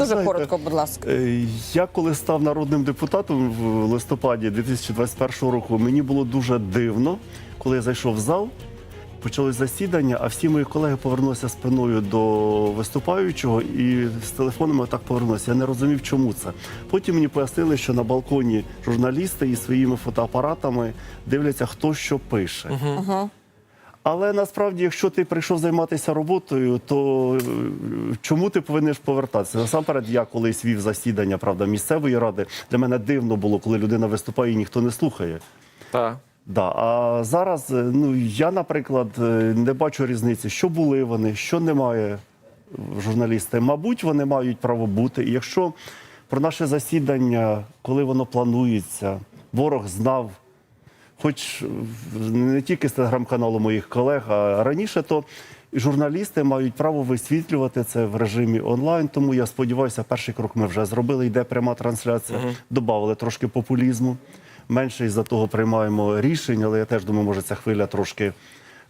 Дуже Знаєте, коротко, будь ласка. Е, Я коли став народним депутатом в листопаді 2021 року, мені було дуже дивно, коли я зайшов в зал, почалось засідання, а всі мої колеги повернулися спиною до виступаючого і з телефонами так повернулися. Я не розумів, чому це. Потім мені пояснили, що на балконі журналісти із своїми фотоапаратами дивляться, хто що пише. Але насправді, якщо ти прийшов займатися роботою, то е, чому ти повинен повертатися? Насамперед, я колись вів засідання правда, місцевої ради. Для мене дивно було, коли людина виступає і ніхто не слухає. Так. Да. А зараз, е, ну я, наприклад, е, не бачу різниці, що були вони, що немає журналісти. Мабуть, вони мають право бути. І якщо про наше засідання, коли воно планується, ворог знав хоч не тільки з телеграм-каналу моїх колег, а раніше, то журналісти мають право висвітлювати це в режимі онлайн. Тому я сподіваюся, перший крок ми вже зробили. Йде пряма трансляція. Добавили трошки популізму. Менше із-за того приймаємо рішень, але я теж думаю, може ця хвиля трошки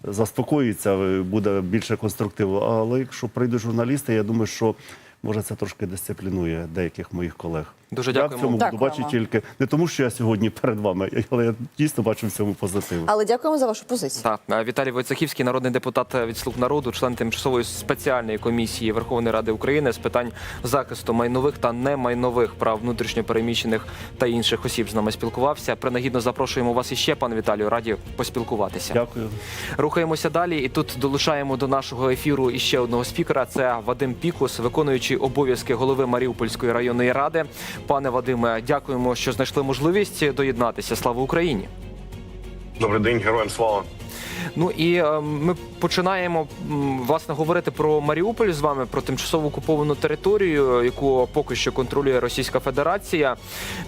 заспокоїться, е, буде більше конструктиву. Але якщо прийдуть журналісти, я думаю, що може це трошки дисциплінує деяких моїх колег. Дуже Я в дякуємо. цьому буду Дякуємо. бачити тільки не тому, що я сьогодні перед вами, але я дійсно бачу в цьому позитив. Але дякуємо за вашу позицію. Так, Віталій Войцехівський, народний депутат від «Слуг народу, член тимчасової спеціальної комісії Верховної Ради України з питань захисту майнових та немайнових прав внутрішньопереміщених та інших осіб з нами спілкувався. Принагідно запрошуємо вас іще, пане Віталію, раді поспілкуватися. Дякую. Рухаємося далі, і тут долучаємо до нашого ефіру іще одного спікера. Це Вадим Пікус, виконуючий обов'язки голови Маріупольської районної ради. Пане Вадиме, дякуємо, що знайшли можливість доєднатися. Слава Україні! Добрий день, героям слава. Ну і е, ми починаємо власне говорити про Маріуполь з вами, про тимчасово окуповану територію, яку поки що контролює Російська Федерація.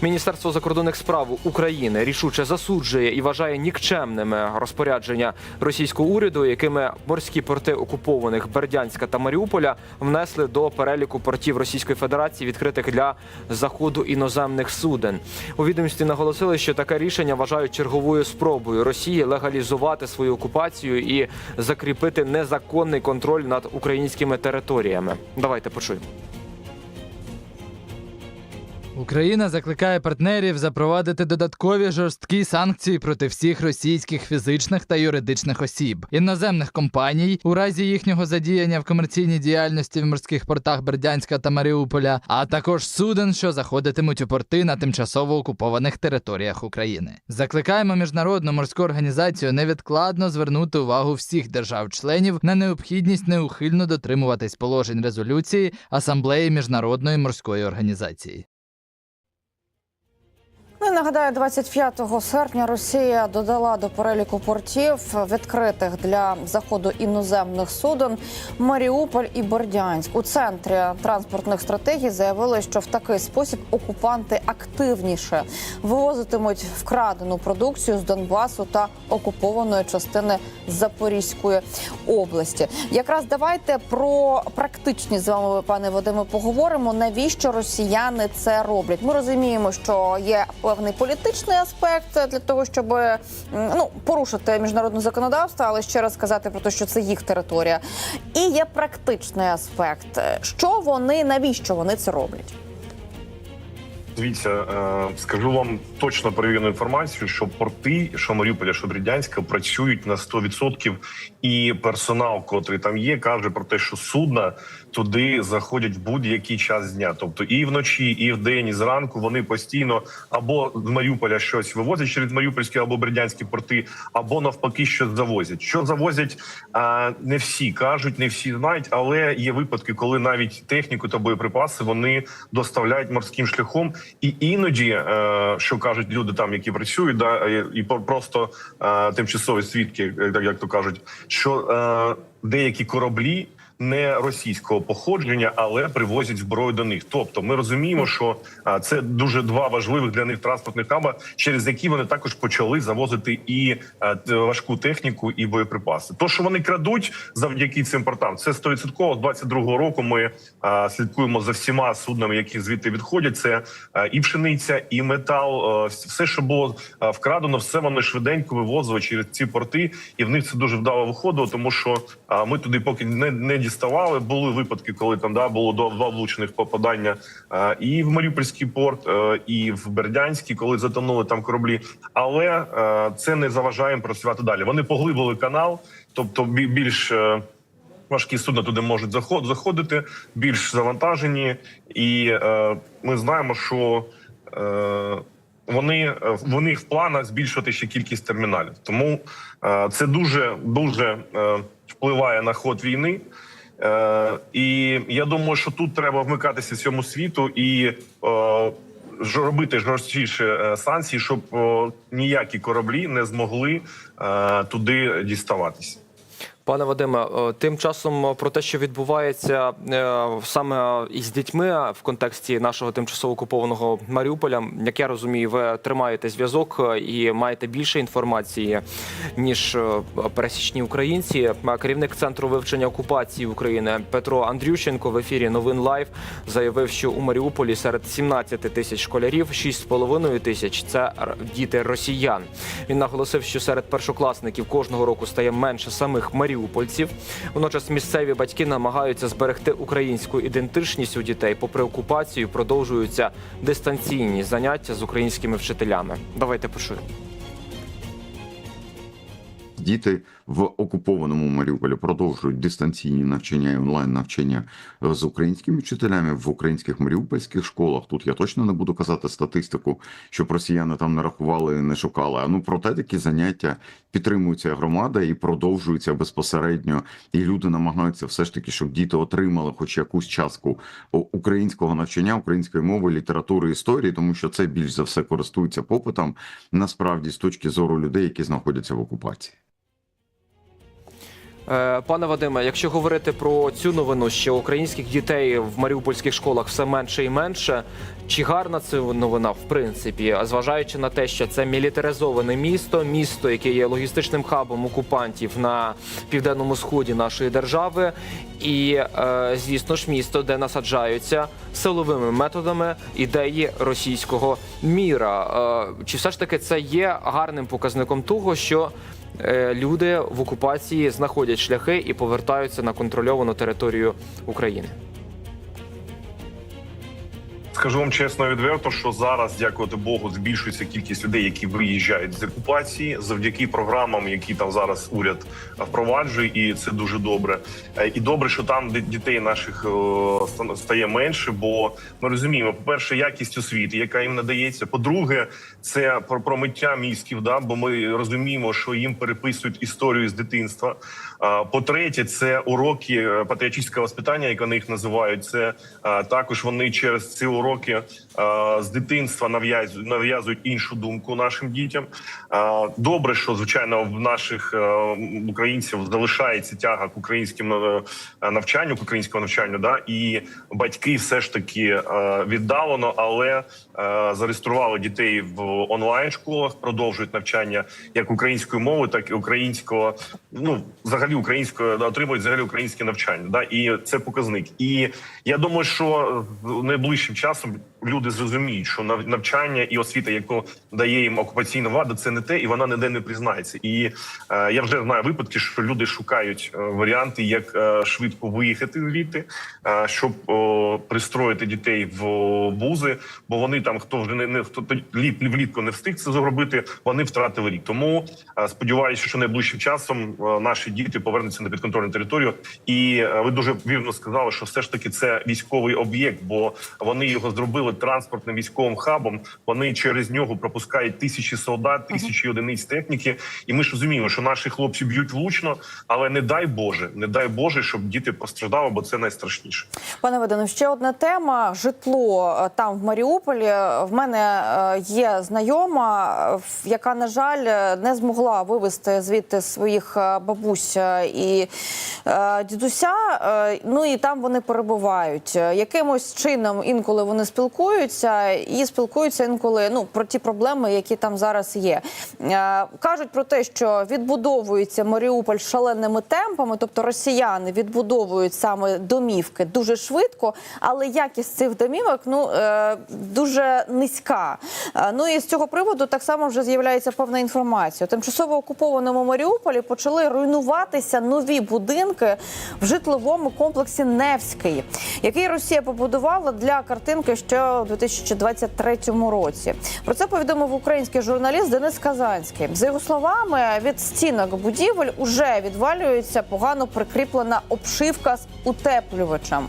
Міністерство закордонних справ України рішуче засуджує і вважає нікчемними розпорядження російського уряду, якими морські порти окупованих Бердянська та Маріуполя внесли до переліку портів Російської Федерації, відкритих для заходу іноземних суден. У відомстві наголосили, що таке рішення вважають черговою спробою Росії легалізувати свою окупацію і закріпити незаконний контроль над українськими територіями. Давайте почуємо. Україна закликає партнерів запровадити додаткові жорсткі санкції проти всіх російських фізичних та юридичних осіб, іноземних компаній у разі їхнього задіяння в комерційній діяльності в морських портах Бердянська та Маріуполя, а також суден, що заходитимуть у порти на тимчасово окупованих територіях України. Закликаємо міжнародну морську організацію невідкладно звернути увагу всіх держав-членів на необхідність неухильно дотримуватись положень резолюції Асамблеї міжнародної морської організації. Ну, і нагадаю, 25 серпня Росія додала до переліку портів відкритих для заходу іноземних суден Маріуполь і Бердянськ. У центрі транспортних стратегій заявили, що в такий спосіб окупанти активніше вивозитимуть вкрадену продукцію з Донбасу та окупованої частини Запорізької області. Якраз давайте про практичні з вами, пане Вадиме, поговоримо. Навіщо росіяни це роблять? Ми розуміємо, що є певний політичний аспект для того, щоб ну порушити міжнародне законодавство, але ще раз сказати про те, що це їх територія. І є практичний аспект. Що вони навіщо вони це роблять? Дивіться, е, скажу вам точно перевірену інформацію, що порти, що Маріуполя, що Бердянська, працюють на 100%, і персонал, котрий там є, каже про те, що судна туди заходять в будь-який час дня. Тобто і вночі, і вдень, і зранку вони постійно або з Маріуполя щось вивозять через Маріупольські або Бердянські порти, або навпаки, щось завозять. Що завозять, е, не всі кажуть, не всі знають, але є випадки, коли навіть техніку та боєприпаси вони доставляють морським шляхом. І іноді, е, що кажуть люди, там які працюють, да е, і просто е, тимчасові свідки, як то кажуть, що деякі кораблі. Не російського походження, але привозять зброю до них. Тобто, ми розуміємо, що це дуже два важливих для них транспортних хаба, через які вони також почали завозити і важку техніку, і боєприпаси. То, що вони крадуть завдяки цим портам, це 100%. З 22-го року ми слідкуємо за всіма суднами, які звідти відходять. Це і пшениця, і метал. все, що було вкрадено, все вони швиденько вивозили через ці порти, і в них це дуже вдало виходило, тому що ми туди поки не, не діставали. Були випадки, коли там да було два влучних попадання е, і в Маріупольський порт, е, і в Бердянський, коли затонули там кораблі. Але е, це не заважає їм працювати далі. Вони поглибили канал, тобто бі- більш важкі судна туди можуть заход- заходити, більш завантажені, і е, ми знаємо, що е, вони в них в планах збільшувати ще кількість терміналів. Тому е, це дуже дуже е, впливає на ход війни. Е, і я думаю, що тут треба вмикатися цьому світу і е, робити жорсткіші е, санкції, щоб е, ніякі кораблі не змогли е, туди діставатися. Пане Вадиме, е, тим часом е, про те, що відбувається е, саме із дітьми в контексті нашого тимчасово окупованого Маріуполя, як я розумію, ви тримаєте зв'язок і маєте більше інформації ніж пересічні українці. Керівник центру вивчення окупації України Петро Андрющенко в ефірі Новин Лайв заявив, що у Маріуполі серед 17 тисяч школярів 6,5 тисяч це діти росіян. Він наголосив, що серед першокласників кожного року стає менше самих маріупольців. Водночас місцеві батьки намагаються зберегти українську ідентичність у дітей. Попри окупацію, продовжуються дистанційні заняття з українськими вчителями. Давайте почуємо. Діти в окупованому Маріуполі продовжують дистанційні навчання і онлайн навчання е, з українськими вчителями в українських маріупольських школах. Тут я точно не буду казати статистику, щоб росіяни там не рахували, не шукали. А ну проте такі заняття підтримується громада і продовжуються безпосередньо. І люди намагаються все ж таки, щоб діти отримали хоч якусь частку українського навчання, української мови, літератури, історії, тому що це більш за все користується попитом насправді з точки зору людей, які знаходяться в окупації. Е, Пане Вадиме, якщо говорити про цю новину, що українських дітей в маріупольських школах все менше і менше, чи гарна це новина в принципі, зважаючи на те, що це мілітаризоване місто, місто, яке є логістичним хабом окупантів на південному сході нашої держави, і е, звісно ж місто, де насаджаються силовими методами ідеї російського міра. Е, Чи все ж таки це є гарним показником того, що люди в окупації знаходять шляхи і повертаються на контрольовану територію України. Скажу вам чесно відверто, що зараз, дякувати Богу, збільшується кількість людей, які виїжджають з окупації завдяки програмам, які там зараз уряд впроваджує, і це дуже добре. Е, І добре, що там дітей наших е, стає менше, бо ми розуміємо, по перше, якість освіти, яка їм надається. По-друге, це про промиття мізків, да, бо ми розуміємо, що їм переписують історію з дитинства. По-третє, це уроки е, патріотичного воспитання, як вони їх називають. Це е, також вони через ці уроки е, з дитинства нав'язують нав'язують іншу думку нашим дітям. Добре, що звичайно в наших українців залишається тяга к українським навчанню, к українському навчанню. Да, і батьки все ж таки віддалено, але зареєстрували дітей в онлайн школах, продовжують навчання як українською мовою, так і українського, ну взагалі українською да, отримують взагалі українське навчання. Да, і це показник. І я думаю, що найближчим часом люди зрозуміють, що навчання і освіта, яку дає їм окупаційна влада, це не те, і вона ніде не признається. І е, я вже знаю випадки, що люди шукають е, варіанти, як е, швидко виїхати звідти, е, щоб о, пристроїти дітей в вузи, бо вони там хто вже не, не хто літ влітку не встиг це зробити. Вони втратили рік. Тому е, сподіваюся, що найближчим часом е, наші діти повернуться на підконтрольну територію. І е, ви дуже вірно сказали, що все ж таки це військовий об'єкт, бо вони його зробили транспортним військовим хабом. Вони через нього пропускають тисячі солдат, тисячі одиниць техніки. І ми ж розуміємо, що наші хлопці б'ють влучно, але не дай Боже, не дай Боже, щоб діти постраждали, бо це найстрашніше. Пане Вадино, ще одна тема: житло там в Маріуполі. В мене е, є знайома, яка на жаль не змогла вивезти звідти своїх е, бабусь е, і дідуся. Ну і там вони перебувають. Якимось чином інколи вони спілкуються і спілкуються інколи ну про ті проблеми, які там зараз є. Кажуть про те, що відбудовується Маріуполь шаленими темпами, тобто росіяни відбудовують саме домівки дуже швидко, але якість цих домівок ну е, дуже низька. Е, Ну і з цього приводу так само вже з'являється певна інформація. Тимчасово окупованому Маріуполі почали руйнувати будуватися нові будинки в житловому комплексі Невський, який Росія побудувала для картинки ще у 2023 році. Про це повідомив український журналіст Денис Казанський. За його словами, від стінок будівель уже відвалюється погано прикріплена обшивка з утеплювачем.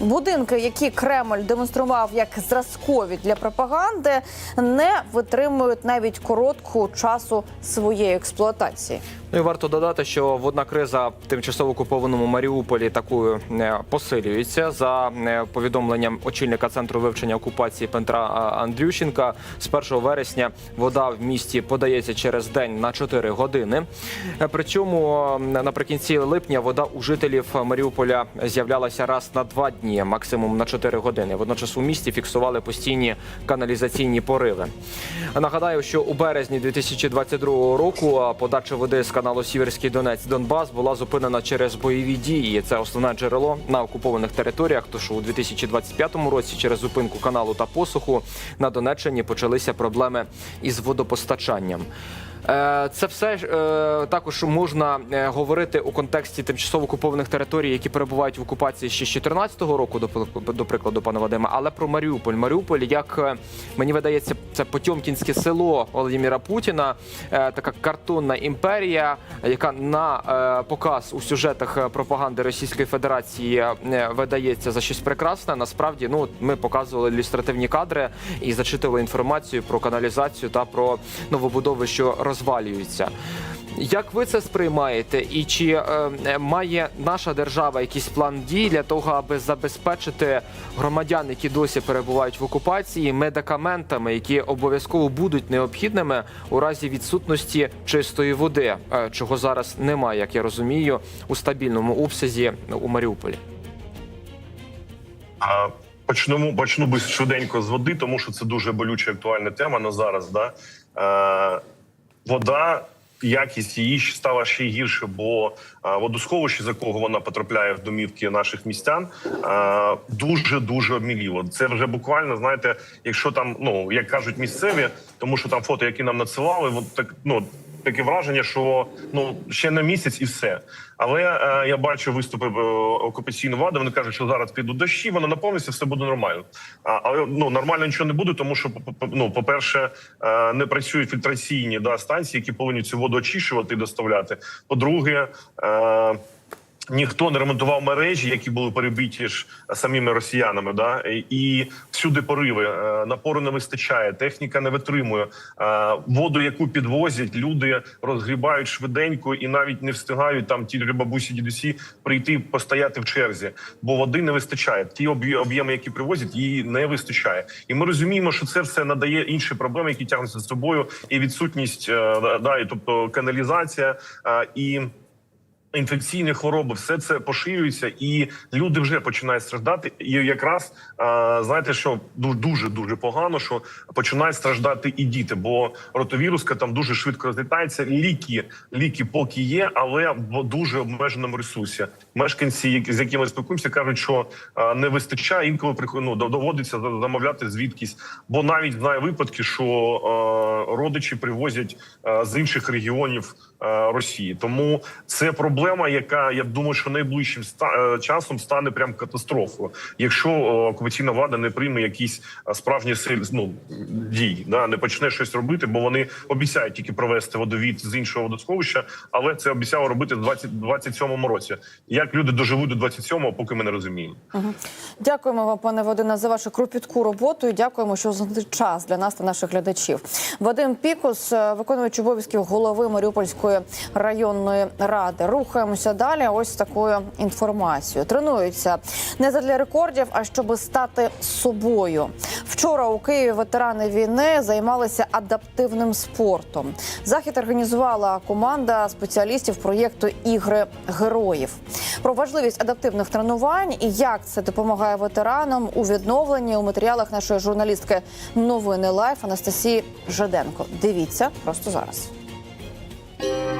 Будинки, які Кремль демонстрував як зразкові для пропаганди, не витримують навіть короткого часу своєї експлуатації. Ну і варто додати, що водна криза в тимчасово окупованому Маріуполі такою е, посилюється за е, повідомленням очільника центру вивчення окупації Петра Андрющенка. З 1 вересня вода в місті подається через день на 4 години. Е, Причому наприкінці липня вода у жителів Маріуполя з'являлася раз на два дні, максимум на 4 години. Водночас у місті фіксували постійні каналізаційні пориви. Нагадаю, що у березні 2022 року подача води з каналу Сіверський Донець Донбас була зупинена через бойові дії. Це основне джерело на окупованих територіях. Тож у 2025 році через зупинку каналу та посуху на Донеччині почалися проблеми із водопостачанням. Е, Це все е, також можна е, говорити у контексті тимчасово окупованих територій, які перебувають в окупації ще з 2014 року, до, до прикладу, пане Вадиме. Але про Маріуполь. Маріуполь, як мені видається, це Потьомкінське село Володимира Путіна, така картонна імперія, яка на показ у сюжетах пропаганди Російської Федерації видається за щось прекрасне. Насправді, ну ми показували ілюстративні кадри і зачитували інформацію про каналізацію та про новобудови, що розвалюються. Як ви це сприймаєте, і чи е, має наша держава якийсь план дій для того, аби забезпечити громадян, які досі перебувають в окупації, медикаментами, які обов'язково будуть необхідними у разі відсутності чистої води, е, чого зараз немає, як я розумію, у стабільному обсязі у Маріуполі? А почнемо почну би швиденько з води, тому що це дуже болюча актуальна тема на зараз. Да? Е, вода. Якість її стала ще гірше, бо е, водосховище, з якого вона потрапляє в домівки наших містян, дуже дуже обміліло. Це вже буквально знаєте, якщо там, ну як кажуть місцеві, тому що там фото, які нам надсилали, от так ну таке враження, що ну ще на місяць і все. Але е, я бачу виступи е, окупаційної влади. Вони кажуть, що зараз підуть дощі, воно наповниться, все буде нормально. А, але ну нормально нічого не буде, тому що по- по- ну, по перше, е, не працюють фільтраційні да, станції, які повинні цю воду очищувати і доставляти. По-друге, е, Ніхто не ремонтував мережі, які були перебиті ж самими росіянами. Да і всюди пориви Е, напору не вистачає, техніка не витримує. Е, Воду, яку підвозять, люди розгрібають швиденько і навіть не встигають там ті бабусі, дідусі прийти постояти в черзі, бо води не вистачає. Ті об'є- об'єми, які привозять, її не вистачає. І ми розуміємо, що це все надає інші проблеми, які тягнуться з собою, і відсутність е, да, і тобто каналізація і. Інфекційні хвороби, все це поширюється, і люди вже починають страждати. І якраз е, знаєте, що дуже дуже погано, що починають страждати і діти, бо ротовіруска там дуже швидко розлітається. Ліки, ліки поки є, але в дуже обмеженому ресурсі. Мешканці, з якими спілкуємося, кажуть, що е, не вистачає. Інколи ну, доводиться за- замовляти звідкись. Бо навіть знаю випадки, що е, родичі привозять з інших регіонів Росії. Тому це проблема, яка я думаю, що найближчим е, часом стане прям катастрофою, якщо е, окупаційна влада не прийме якісь е, справжні ну, дій, да не почне щось робити, бо вони обіцяють тільки провести водовід з іншого водосховища, але це обіцяло робити в 2027 році. Як люди доживуть до 27-го, поки ми не розуміємо. Дякуємо вам, пане Вадиме, за вашу кропітку роботу. і Дякуємо, що знайшли час для нас та наших глядачів. Вадим Пікус, е, виконувач обов'язків голови Маріупольської районної ради. Рухаємося далі. Ось такою інформацією. Тренуються не задля рекордів, а щоб стати собою. Вчора у Києві ветерани війни займалися адаптивним спортом. Захід організувала команда спеціалістів проєкту Ігри героїв. Про важливість адаптивних тренувань і як це допомагає ветеранам у відновленні у матеріалах нашої журналістки новини Лайф Анастасії Жаденко. Дивіться просто зараз. thank you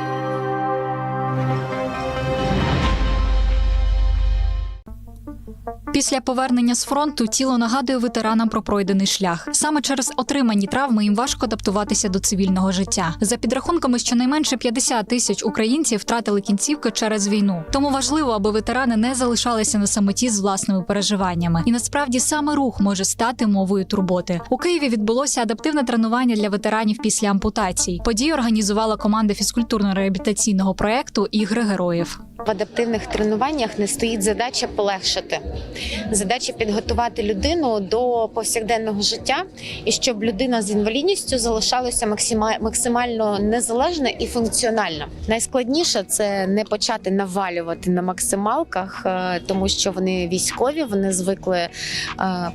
Після повернення з фронту тіло нагадує ветеранам про пройдений шлях. Саме через отримані травми їм важко адаптуватися до цивільного життя. За підрахунками, щонайменше 50 тисяч українців втратили кінцівки через війну. Тому важливо, аби ветерани не залишалися на самоті з власними переживаннями. І насправді саме рух може стати мовою турботи. У Києві відбулося адаптивне тренування для ветеранів після ампутацій. Подію організувала команда фізкультурно-реабілітаційного проекту Ігри героїв. В адаптивних тренуваннях не стоїть задача полегшити, задача підготувати людину до повсякденного життя і щоб людина з інвалідністю залишалася максима- максимально незалежна і функціональна. Найскладніше це не почати навалювати на максималках, е, тому що вони військові, вони звикли е,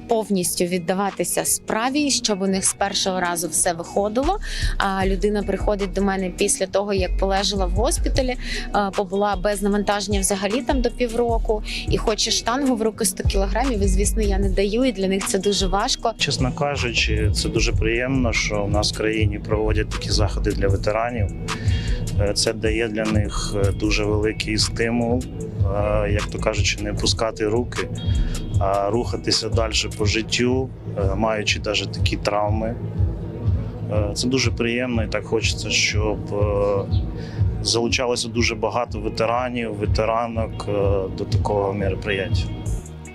повністю віддаватися справі, щоб у них з першого разу все виходило. А людина приходить до мене після того, як полежала в госпіталі, е, побула без навантаження взагалі там до півроку, і хоче штангу в руки 100 кілограмів. І звісно, я не даю, і для них це дуже важко. Чесно кажучи, це дуже приємно, що у нас в країні проводять такі заходи для ветеранів. Е, Це дає для них е, дуже великий стимул, е, як то кажучи, не пускати руки, а рухатися далі по життю, маючи навіть такі травми. Це дуже приємно і так хочеться, щоб залучалося дуже багато ветеранів, ветеранок е, до такого мероприяття.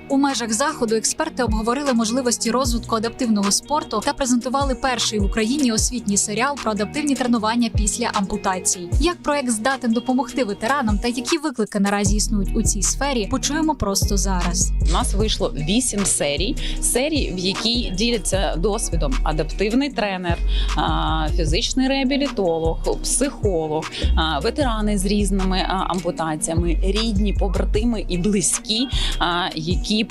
У межах заходу експерти обговорили можливості розвитку адаптивного спорту та презентували перший в Україні освітній серіал про адаптивні тренування після ампутацій. Як проект здатен допомогти ветеранам та які виклики наразі існують у цій сфері, почуємо просто зараз. У нас вийшло вісім серій, серій, в якій діляться досвідом адаптивний тренер, фізичний реабілітолог, психолог, ветерани з різними ампутаціями, рідні, побратими і близькі, а, які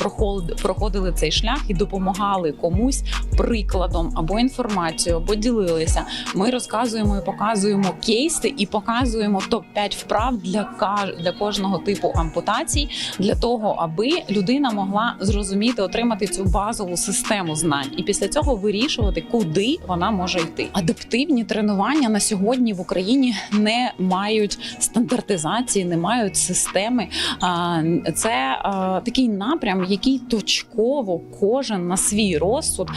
проходили цей шлях і допомагали комусь прикладом або інформацією, або ділилися. Ми розказуємо і показуємо кейси і показуємо топ 5 вправ для для кожного типу ампутацій, для того, аби людина могла зрозуміти, отримати цю базову систему знань, і після цього вирішувати, куди вона може йти. Адаптивні тренування на сьогодні в Україні не мають стандартизації, не мають системи. Це такий напрям, який точково кожен на свій розсуд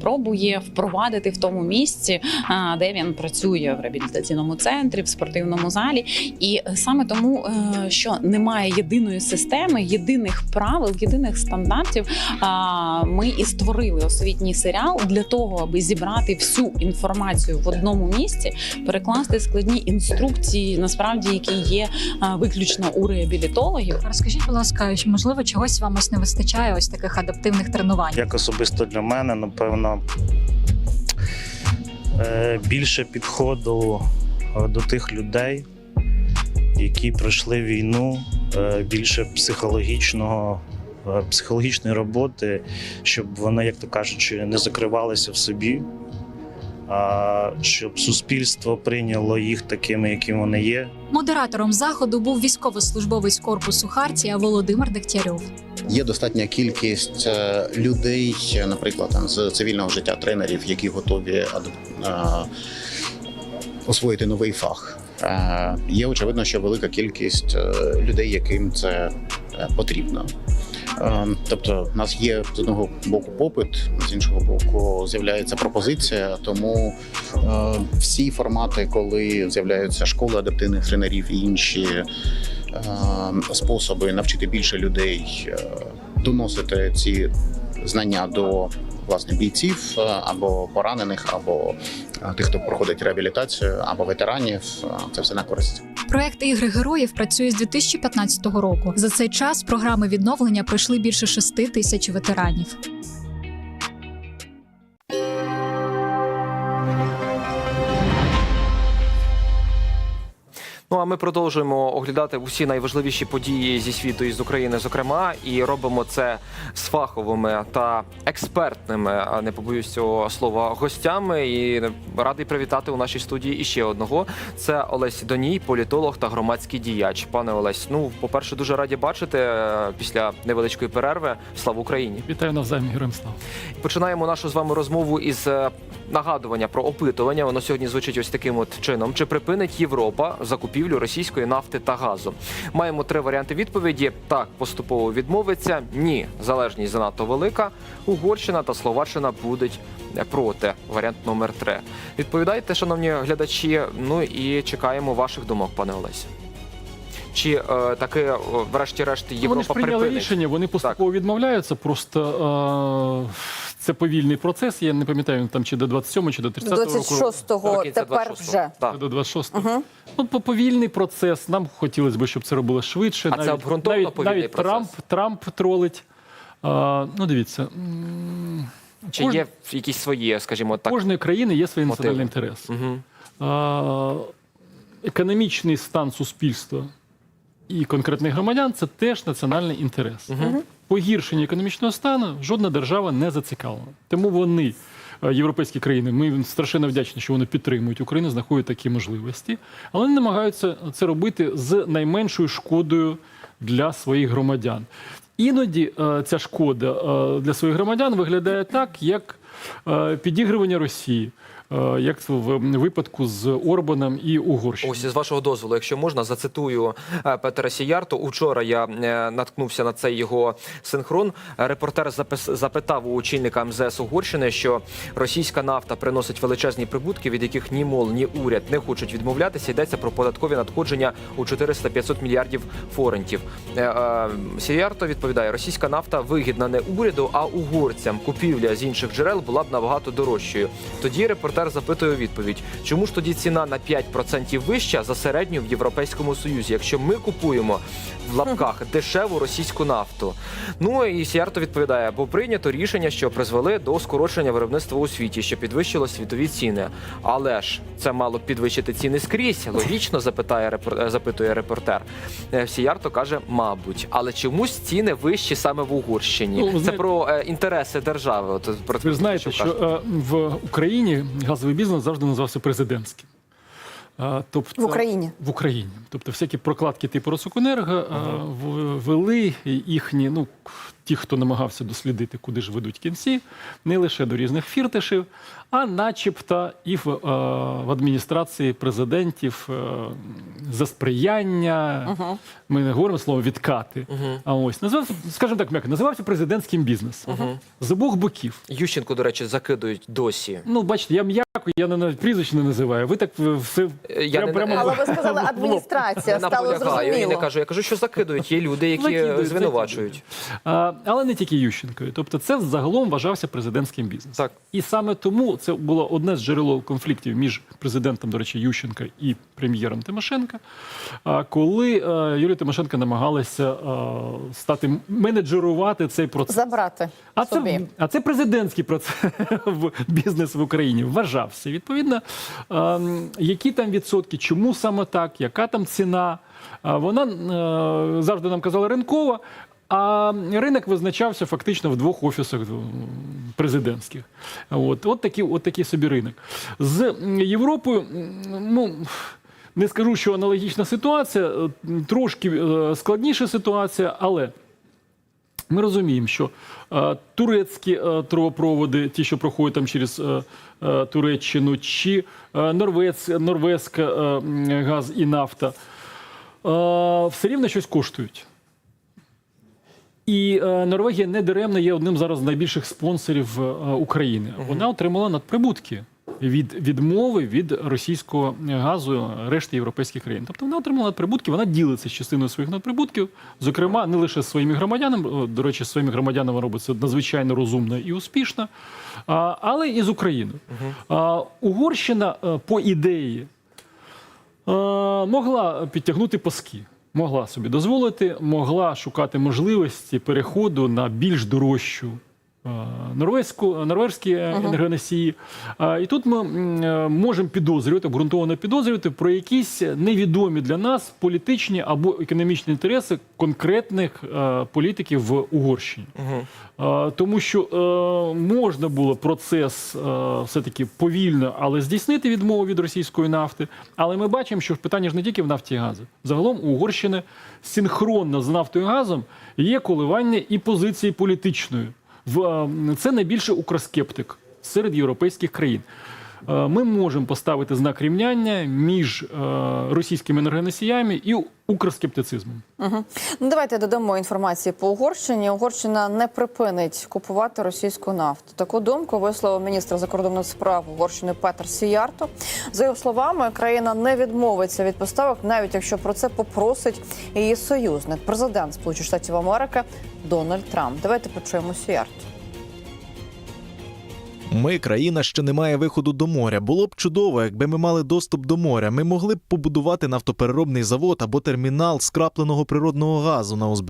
пробує впровадити в тому місці, де він працює в реабілітаційному центрі, в спортивному залі. І саме тому, е, що немає єдиної системи, єдиних правил, єдиних стандартів, ми і створили освітній серіал для того, аби зібрати всю інформацію в одному місці, перекласти складні інструкції, насправді які є виключно у реабілітологів. Розкажіть, будь ласка, чи, можливо, чогось вам ось не вистачає ось таких адаптивних тренувань? Як особисто для мене, напевно, е, більше підходу е, до тих людей, які пройшли війну, е, більше психологічного. Психологічної роботи, щоб вони, як то кажучи, не закривалися в собі, щоб суспільство прийняло їх такими, якими вони є, Модератором заходу був військовослужбовець корпусу Хартія Володимир Дегтярьов. Є достатня кількість е, людей, наприклад, там з цивільного життя тренерів, які готові е, освоїти новий фах. Е, Є очевидно, що велика кількість е, людей, яким це е, потрібно. Е, Тобто, в нас є з одного боку попит, з іншого боку, з'являється пропозиція. Тому е, всі формати, коли з'являються школи адаптивних тренерів і інші е, способи навчити більше людей доносити ці знання до власне бійців е, або поранених, або е, тих, хто проходить реабілітацію, або ветеранів. е, Це все на користь. Проект ігри героїв працює з 2015 року. За цей час програми відновлення пройшли більше 6 тисяч ветеранів. Ну а ми продовжуємо оглядати усі найважливіші події зі світу і з України, зокрема, і робимо це з фаховими та експертними, не побоюсь цього слова, гостями. І радий привітати у нашій студії іще одного. Це Олесь Доній, політолог та громадський діяч. Пане Олесь, ну по перше, дуже раді бачити е, після невеличкої перерви. Слава Україні! Вітаю навзаєм, героям слава. Починаємо нашу з вами розмову із е, нагадування про опитування. Воно сьогодні звучить ось таким от чином: чи припинить Європа закупівлю купівлю російської нафти та газу. Маємо три варіанти відповіді: так, поступово відмовиться, ні, залежність занадто велика. Угорщина та Словаччина будуть проти. Варіант номер три. Відповідайте, шановні глядачі. Ну і чекаємо ваших думок, пане Олесі. Чи е, таки, о, врешті-решт, Вони ж Європа прийняли припинить? рішення, вони поступово відмовляються. Просто е, це повільний процес. Я не пам'ятаю там чи до 27 чи до 30 До року. 26-го тепер вже. Так. До 26-го. Ну, повільний процес. Нам хотілося б, щоб це робили швидше. А це обґрунтовано навіть, повільний навіть процес? Трамп, Трамп тролить. А, ну, дивіться, Чи кож- є якісь свої, скажімо так, У кожної країни є свій мотиви? національний інтерес. Угу. А, економічний стан суспільства і конкретних громадян це теж національний інтерес. Погіршення економічного стану жодна держава не зацікавлена. Тому вони, е, європейські країни, ми страшенно вдячні, що вони підтримують Україну, знаходять такі можливості, але вони намагаються це робити з найменшою шкодою для своїх громадян. Іноді е, ця шкода е, для своїх громадян виглядає так, як підігрування Росії, як в випадку з Орбаном і Угорщиною. Ось з вашого дозволу, якщо можна, зацитую е, Петера Сіярто. Учора я е, наткнувся на цей його синхрон. Репортер запитав у очільника МЗС Угорщини, що російська нафта приносить величезні прибутки, від яких ні МОЛ, ні уряд не хочуть відмовлятися. Йдеться про податкові надходження у 400-500 мільярдів форентів. Е, е, Сіярто відповідає: російська нафта вигідна не уряду, а угорцям. Купівля з інших джерел була б набагато дорожчою. Тоді репортер запитує у відповідь: чому ж тоді ціна на 5% вища за середню в Європейському Союзі, якщо ми купуємо в лапках дешеву російську нафту? Ну і Сіарто відповідає, бо прийнято рішення, що призвели до скорочення виробництва у світі, що підвищило світові ціни. Але ж це мало б підвищити ціни скрізь. Логічно запитає е, запитує репортер. Е, Сіярто каже, мабуть, але чомусь ціни вищі саме в Угорщині. Ну, Це про е, інтереси держави. От про Ви знаєте, що е, в Україні газовий бізнес завжди називався президентським. Тобто, В Україні? В Україні. Тобто всякі прокладки типу Росуконерго е, в- вели їхні, ну, ті, хто намагався дослідити, куди ж ведуть кінці, не лише до різних фіртишів, а начебто і в, е, в адміністрації президентів е, за сприяння. Ми не говоримо слово відкати. А ось називався, скажімо так, м'яко, називався президентським бізнесом. З обох боків. Ющенко, до речі, закидують досі. Ну, бачите, я м'яко, я не навіть прізвище не називаю. Ви так е, все Е, Я не- прямо Але ви сказали, адміністрація стало наполягаю і не кажу. Я кажу, що закидують. Є люди, які Закидують, звинувачують. А, але не тільки Ющенкою. Тобто, це загалом вважався президентським бізнесом. Так. І саме тому це було одне з джерело конфліктів між президентом, до речі, Ющенка і прем'єром Тимошенка. а, Коли е, Юлія Тимошенко намагалася стати менеджерувати цей процес. Забрати А собі. це, а це президентський процес в бізнес в Україні вважався. Відповідно, ем, які там відсотки, чому саме так, яка там ціна. Вона е, завжди нам казала ринкова. А ринок визначався фактично в двох офісах президентських. От, от, такий, от такий собі ринок. З Європою, ну. Не скажу, що аналогічна ситуація, е, трошки е, складніша ситуація, але ми розуміємо, що е, турецькі е, трубопроводи, ті, що проходять там через е, е, Туреччину, чи е, норвез, норвезька е, газ і нафта, е, все рівно щось коштують. І е, Норвегія не даремно є одним зараз з найбільших спонсорів е, України. Вона отримала надприбутки від відмови від російського газу решти європейських країн. Тобто вона отримала надприбутки, вона ділиться з частиною своїх надприбутків, зокрема, не лише з своїми громадянами. До речі, з своїми громадянами робить це надзвичайно розумно і успішно, але і з Україною. А, Угорщина е, по ідеї е, могла підтягнути паски. Могла собі дозволити, могла шукати можливості переходу на більш дорожчу норвезьку, норвезькі енергоносії. І тут ми е, можемо підозрювати, обґрунтовано підозрювати про якісь невідомі для нас політичні або економічні інтереси конкретних е, політиків в Угорщині. Е, Тому що е, можна було процес е, все-таки повільно, але здійснити відмову від російської нафти. Але ми бачимо, що питання ж не тільки в нафті і газу. Загалом у Угорщини синхронно з нафтою і газом є коливання і позиції політичної. В, е, Це найбільше укроскептик серед європейських країн. Е, ми можемо поставити знак рівняння між е, російськими енергоносіями і укрскептицизмом. Угу. Ну, давайте додамо інформації по Угорщині. Угорщина не припинить купувати російську нафту. Таку думку висловив міністр закордонних справ Угорщини Петр Сіярто. За його словами, країна не відмовиться від поставок, навіть якщо про це попросить її союзник, президент Сполучених Штатів Америки Дональд Трамп. Давайте почуємо Сіярто. Ми країна, що не має виходу до моря. Було б чудово, якби ми мали доступ до моря. Ми могли б побудувати нафтопереробний завод або термінал скрапленого природного газу на узбережжі.